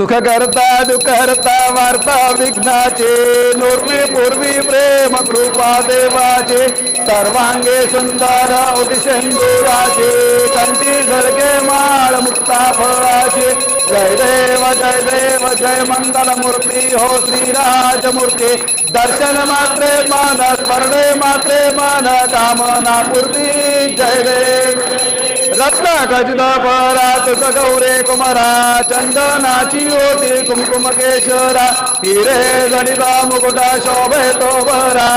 सुख करता दुःख हरता वार्ता विघ्नाचे, नूर्वी पूर्वी प्रेम कृपा देवाचे, सर्वांगे सुंदर उदिशंदुराचे कंठी झळके माळ मुक्ता फळाचे. जय देव जय देव, जय मंगल मूर्ती हो श्रीराजमूर्ती दर्शन मात्रे मान स्मरणे मात्रे मान कामना पूर्ती. जय देव. रत्न गजद परात गौरे कुमारा चंदनाची होती कुमकुम केशरा हिरे गणिता मुकुटा शोभे तो भरा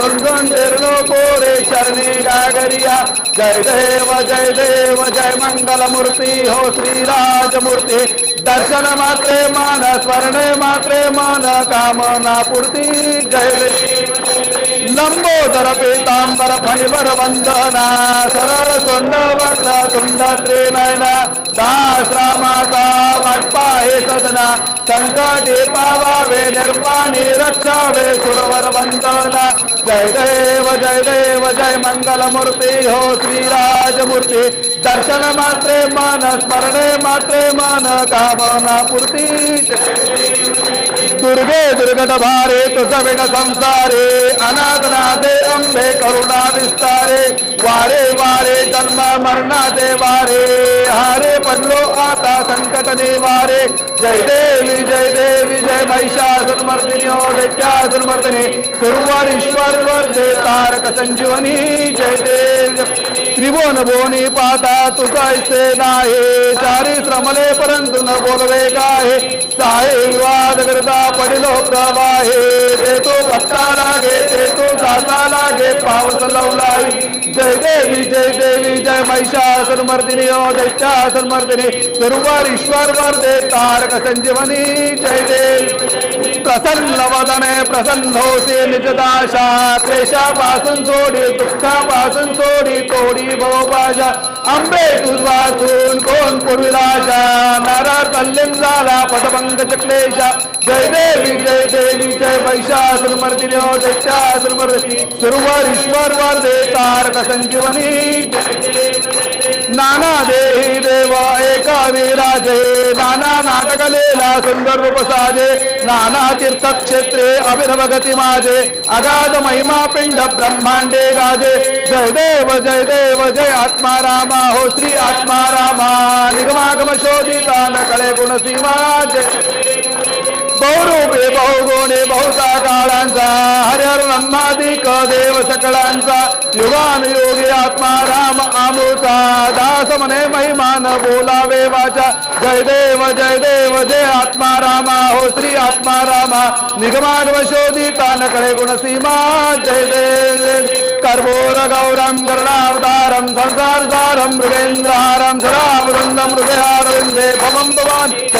रुंदन निर्लो कोरे चरणी गागरिया जय देव जय देव जय मंगल मूर्ती हो श्री राज श्रीराजमूर्ती दर्शन मात्रे मान स्मरणे मात्रे मान कामना पूर्ति जय देव लंबोदर पीतांबर फणिवर वंदना सरळ सोंड वर्ण तुंड त्रिनयना दास रामाचा वाटपा हे सदना संकटे पावावे निर्पाणी रक्षावे सुरवर वंदना. जय देव जय देव जय मंगल मूर्ती हो श्रीराजमूर्ती. दर्शन मात्रे मन स्मरणे मात्रे मन कामना पूर्ती. दुर्गे दुर्गट भारे तुझ विण संसारे, अनाथनाथे अंबे करुणा विस्तारे वारे वारे जन्म मरणाचे वारे। हारे पडलो आता संकट निवारे। जय देवी जय देवी, जय महिषासुरमर्दिनी दैत्यासुरमर्दिनी गुरुवार, ईश्वर वर्धे तारक, संजीवनी, जय देव त्रिभुवन बोनी पाता तुझा ऐसे नाही। चारी श्रमले परंतु न बोलवे काय साहे विवाद करता पडिलो प्रवाहे। ते तो पत्ता लागे ते तो जाता लागे, पावस लावलाई जय देवी जय देवी, जय महिषासुर मर्दिनी, ओ दैत्यासुर मर्दिनी। गुरुवार ईश्वर वर्धे तारक संजीवनी। जय देव। प्रसन्न वदने, प्रसन्न होसे निजदाशा क्लेशापासून सोडी दुःखापासून सोडी तोडी भवपाशा आंबे तुझवासून कोण पूर्विलाशा नारळ कल्लिम झाला पदभंग चक्लेशा जय देवी जय देवी जय महिषासुर मर्दिनी हो दैत्यासुर मर्दिनी सुरवर ईश्वर वर्धे तारक संजीवनी नाना देही देव एका विराजे नाना नाटक लेला सुंदर रूप साजे नाना तीर्थक्षेत्रे अभिनव गती माझे अगाध महिमा पिंड ब्रह्मांडे गाजे जय देव जय देव, जय आत्मा रामा हो श्री आत्मा रामा निगमागम शोधिता न कळे गुण सीमा जय बहुरूपे बहुगुणे बहुता काळांचा हरिहर ब्रह्मादिक देव सकळांचा युगानुयोगी आत्मा राम आमृता दास मने महिमान बोलावे वाचा। जय देव जय देव, जय आत्मा रामा, हो श्री आत्मा रामा। निगमागम शोधिता न कळे गुणसीमा, जय देव। कर्पूर गौरम करुणावतारम संसार सारम मृगेंद्रहारम सदावृंदम हृदयारविंदे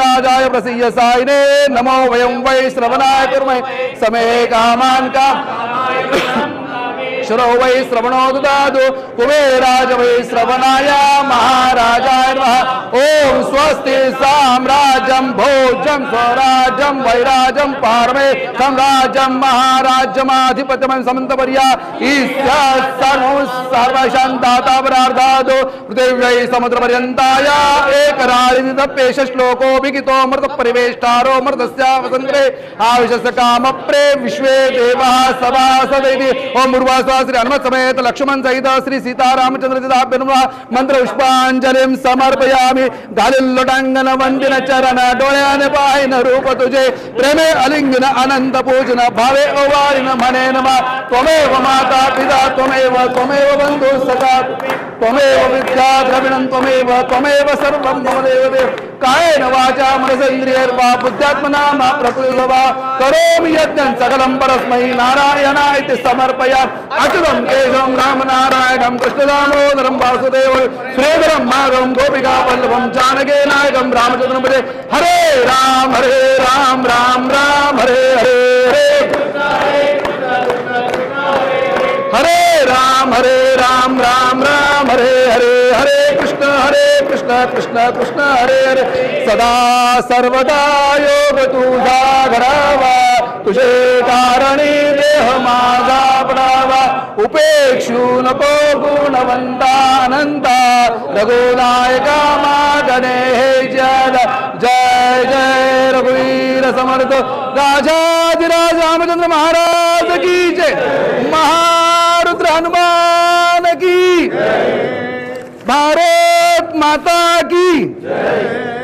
राजाधिराजाय प्रसीय साइने नमो वयं वै श्रवणाय कुर्महे। समे का। श्रो वै श्रवणो ददातु कुबेराज वै श्रवणाय। महाराजाय ॐ स्वस्ति साम्राज्यं। भोजं स्वराज्यं वैराजं पारमे साम्राज्यं महाराज्यमाधिपत्यमं समन्तपर्या। ईश्य सर्वं सर्वशान्तातापरार्धादो पृथिव्यै समुद्रपर्यन्ताय एकराळिनिदप्येष श्लोको विगितो मृतपरिवेष्टारो मृतस्य वसन्त्रे आविशस्य कामप्रे विश्वे देवः श्री हनुमत समेत लक्ष्मण सहित श्री जिदाभ्यनुमा मंत्र पुष्पांजलिं समर्पयामि। घालील लोटांगण वंदिन चरण। डोळ्याने पाहिन रूप तुझे प्रेमे अलिंगन अनंत पूजन भावे ओवारिन म्हणे नमा त्वमेव माता पिता त्वमेव त्वमेव बंधु सखा त्वमेव विद्या द्रविणं त्वमेव त्वमेव सर्वं मम देव देव कायेन वाचा मनसेन्द्रियर्वा बुद्ध्यात्मना प्रकृतिर्वा करोमि यज्ञं सकलं परस्मै नारायणाय इति समर्पया। अच्युतं केशवं रामनारायणं कृष्णदामोदरं वासुदेवं श्रीधरं माधवं गोपिकावल्लभं जानकीनायकं रामचन्द्रं भजे। हरे राम राम। हरे कृष्ण कृष्ण कृष्ण, हरे हरे। सदा सर्वदा योग तुझा घडावा तुझे कारणी देह माझा पडावा उपेक्षू नको गुणवंता अनंता रघुनायका मागणे हे जय जय जय रघुवीर समर्थ। राजाधिराज रामचंद्र महाराज की जय। महारुद्र हनुमान की भारत माता की